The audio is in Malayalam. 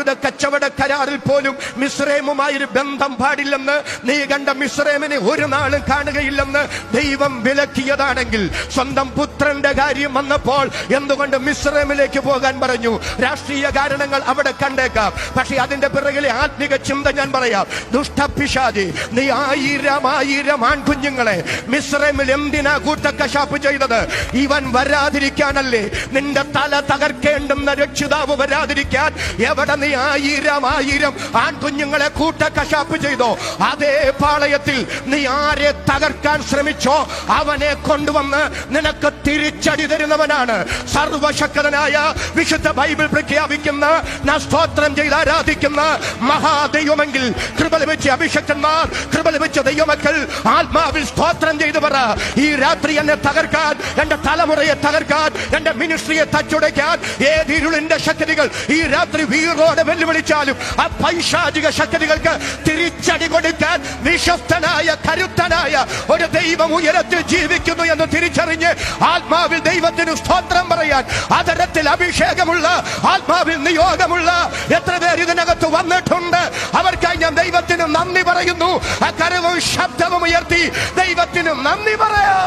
ആയുധ കച്ചവട കരാറിൽ പോലും മിശ്രേമുമായി ഒരു ബന്ധം പാടില്ലെന്ന് നീ കണ്ട മിശ്രേമിനെ ഒരു നാളും കാണുകയില്ലെന്ന് ദൈവം വിലക്കിയതാണെങ്കിൽ സ്വന്തം പുത്രന്റെ കാര്യം വന്നപ്പോൾ എന്തുകൊണ്ട് മിശ്രമിലേക്ക് പോകാൻ പറഞ്ഞു? രാഷ്ട്രീയ കാരണങ്ങൾ അവിടെ കണ്ടേക്കാം. പക്ഷെ അതിന്റെ പിറകിലെ ആത്മിക ചിന്ത ഞാൻ പറയാം. ദുഷ്ടപിഷാദി നീ ആയിരം ആയിരം ആൺകുഞ്ഞുങ്ങളെ മിശ്രമിൽ എന്തിനാ കൂട്ടക്കശാപ്പ് ചെയ്തത്? ഇവൻ വരാതിരിക്കാനല്ലേ? നിന്റെ തല തകർക്കേണ്ടുന്ന രക്ഷിതാവ് വരാതിരിക്കാൻ എവിടെ നീ ആയിരം ആയിരം ആൺകുഞ്ഞുങ്ങളെ കൂട്ടക്കശാപ്പ് ചെയ്തോ? അതേ പാളയത്തിൽ നീ ആരെ തകർക്കാൻ ശ്രമിച്ചോ? അവനെ കൊണ്ടുവന്ന് നിനക്ക് തിരിച്ചടി തരുന്നവനാണ്. സർവശക്തനായ വിശുദ്ധ ബൈബിൾ പ്രഖ്യാപിക്കുന്ന സ്തോത്രം ചെയ്ത് ആരാധിക്കുന്ന മഹാദൈവമെങ്കിൽ കൃപ ലഭിച്ച അഭിഷക്തന്മാർ കൃപ ലഭിച്ച ദൈവമക്കൾ ആത്മാവിൽ സ്തോത്രം ചെയ്തു പറ. ഈ രാത്രി എന്നെ തകർക്കാൻ എന്റെ തലമുറയെ തകർക്കാൻ എന്റെ മിനിസ്ട്രിയെ തച്ചുടയ്ക്കാൻ ഏത് ഇരുളിന്റെ ശക്തികൾ ഈ രാത്രി വീറോടെ വെല്ലുവിളിച്ചാലും ആ പൈശാചിക ശക്തികൾക്ക് തിരിച്ചടി കൊടുക്കാൻ നിശബ്ദനായ കരുത്തനായ ഒരു ദൈവം ഉയരത്തിൽ ജീവിക്കുന്നു എന്ന് തിരിച്ചറിഞ്ഞ് ആത്മാവിൽ ദൈവത്തിന് സ്തോത്രം പറയാൻ അതരത്തിൽ അഭിഷേകമുള്ള ആത്മാവിൽ നിയോഗമുള്ള എത്ര പേർ ഇതിനകത്ത് വന്നിട്ടുണ്ട്. അവർക്കായി ഞാൻ ദൈവത്തിന് നന്ദി പറയുന്നു. ആ കരവും ശബ്ദവും ഉയർത്തി ദൈവത്തിന് നന്ദി പറയാ.